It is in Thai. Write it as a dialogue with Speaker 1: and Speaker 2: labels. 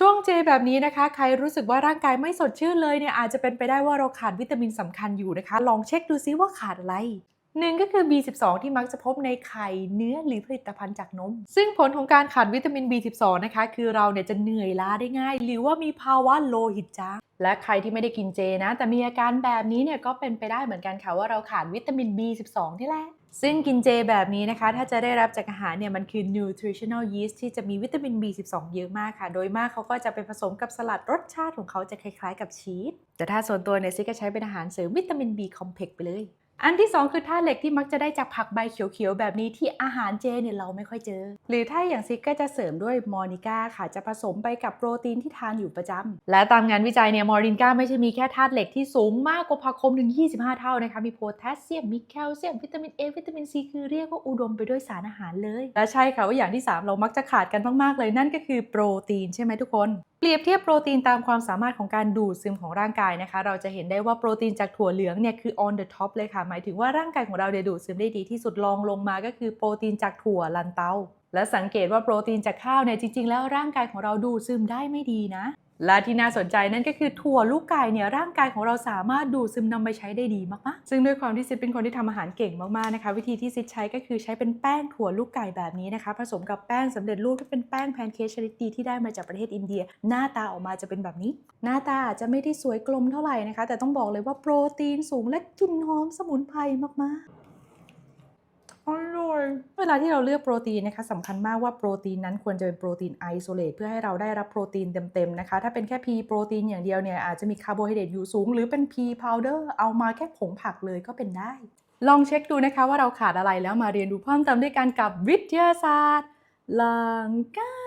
Speaker 1: ช่วงเจแบบนี้นะคะ ใครรู้สึกว่าร่างกายไม่สดชื่นเลยเนี่ยอาจจะเป็นไปได้ว่าเราขาดวิตามินสำคัญอยู่นะคะ ลองเช็คดูซิว่าขาดอะไรหนึ่งก็คือ B12 ที่มักจะพบในไข่เนื้อหรือผลิตภัณฑ์จากนม ซึ่งผลของการขาดวิตามิน B12 นะคะ คือเราเนี่ยจะเหนื่อยล้าได้ง่าย หรือว่ามีภาวะโลหิตจาง และใครที่ไม่ได้กินเจนะ แต่มีอาการแบบนี้เนี่ยก็เป็นไปได้เหมือนกันค่ะว่าเราขาดวิตามิน B12 นี่แหละ ซึ่งกินเจแบบนี้นะคะ ถ้าจะได้รับจากอาหารเนี่ยมันคือ nutritional yeast ที่จะมีวิตามิน B12 เยอะมากค่ะ โดยมากเขาก็จะไปผสมกับสลัดรสชาติของเขาจะคล้ายๆ กับชีสแต่ถ้าส่วนตัวเนี่ยซิก็ใช้เป็นอาหารเสริมวิตามิน B complex ไปเลย อันที่ 2 คือธาตุเหล็กที่มักจะได้จากผักใบเขียวๆ แบบนี้ที่อาหารเจเนี่ยเราไม่ค่อยเจอ หรือถ้าอย่างซิกก็จะเสริมด้วยมอร์นิก้าค่ะจะผสมไปกับโปรตีนที่ทานอยู่ประจำและตามงานวิจัยเนี่ยมอร์นิก้าไม่ใช่มีแค่ธาตุเหล็กที่สูงมากกว่าผักคมถึง 25 เท่านะคะมีโพแทสเซียมมีแคลเซียมวิตามิน A วิตามิน C คือเรียกว่าอุดมไปด้วยสารอาหารเลย และใช่ค่ะว่าอย่างที่ 3 เรามักจะขาดกันมากๆเลยนั่นก็คือโปรตีนใช่ไหมทุกคน รียบเทียบโปรตีนตามความสามารถของการดูดซึมของร่างกายนะคะ เราจะเห็นได้ว่าโปรตีนจากถั่วเหลืองเนี่ยคือ on the top เลยค่ะ หมายถึงว่าร่างกายของเราเนี่ยดูดซึมได้ดีที่สุดรองลงมาก็คือโปรตีนจากถั่วลันเตาและสังเกตว่าโปรตีนจากข้าวเนี่ยจริง ๆ แล้วร่างกายของเราดูดซึมได้ไม่ดีนะ และที่น่าสนใจนั่นก็คือถั่วลูกไก่เนี่ยร่างกายของเราสามารถดูดซึมนำไปใช้ได้ดีมากๆ ซึ่งด้วยความที่ซิดเป็นคนที่ทำอาหารเก่งมากๆนะคะ วิธีที่ซิดใช้ก็คือใช้เป็นแป้งถั่วลูกไก่แบบนี้นะคะ ผสมกับแป้งสำเร็จรูปที่เป็นแป้งแพนเค้กชนิดดีที่ได้มาจากประเทศอินเดีย หน้าตาออกมาจะเป็นแบบนี้ หน้าตาอาจจะไม่ได้สวยกลมเท่าไหร่นะคะ แต่ต้องบอกเลยว่าโปรตีนสูงและกลิ่นหอมสมุนไพรมากๆ อร่อยเวลาที่เราเลือกโปรตีนนะคะสำคัญมากว่าโปรตีนนั้นควรจะเป็นโปรตีนไอโซเลตเพื่อให้เราได้รับโปรตีนเต็มๆนะคะ ถ้าเป็นแค่พีโปรตีนอย่างเดียวเนี่ยอาจจะมีคาร์โบไฮเดรตอยู่สูง หรือเป็นพีพาวเดอร์เอามาแค่ผงผักเลยก็เป็นได้ ลองเช็คดูนะคะว่าเราขาดอะไรแล้วมาเรียนรู้เพิ่มเติมด้วยกันกับวิทยาศาสตร์ลังกา